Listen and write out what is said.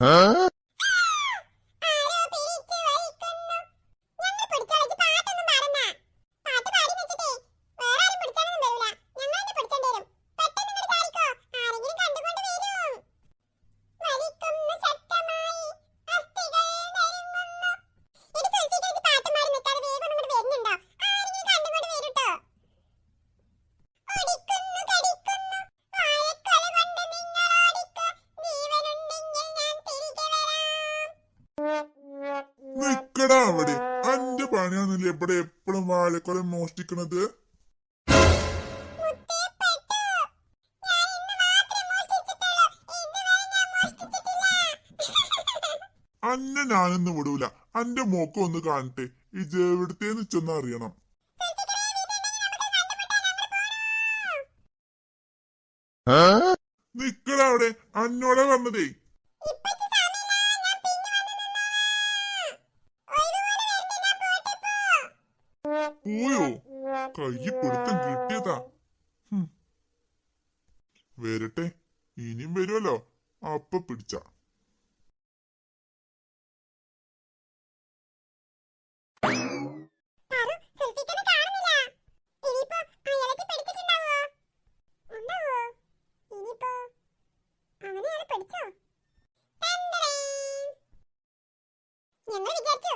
Huh? നിക്കടാ അവിടെ അന്റെ പണിയാന്നില്ല ഇവിടെ എപ്പോഴും വാഴക്കൊലം മോഷ്ടിക്കണത്? അന്നെ ഞാനൊന്നും വിടൂല. അന്റെ മോക്കം ഒന്ന് കാണട്ടെ. ഇത് എവിടത്തേന്ന് ചെന്ന് അറിയണം. നിക്കടാ അവിടെ. അന്നോടെ വന്നതേ പോയോ? കൈ പിടുത്തം കിട്ടിയതാ. വരട്ടെ ഇനിയും വരുമല്ലോ. അപ്പൊ പിടിച്ച. ഞങ്ങൾ വിചാരിച്ചു